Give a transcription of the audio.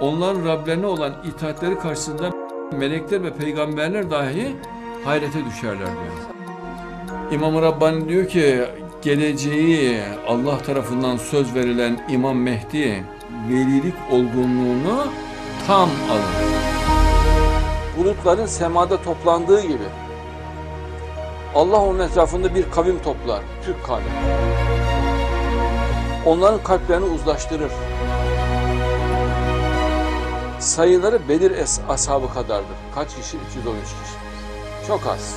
onların Rablerine olan itaatleri karşısında melekler ve peygamberler dahi hayrete düşerler diyor. İmam-ı Rabbani diyor ki geleceği Allah tarafından söz verilen İmam Mehdi velilik olgunluğunu tam alır. Bulutların semada toplandığı gibi Allah onun etrafında bir kavim toplar, Türk kavmi. Onların kalplerini uzlaştırır. Sayıları Bedir ashabı kadardır. Kaç kişi? 213 kişi. Çok az.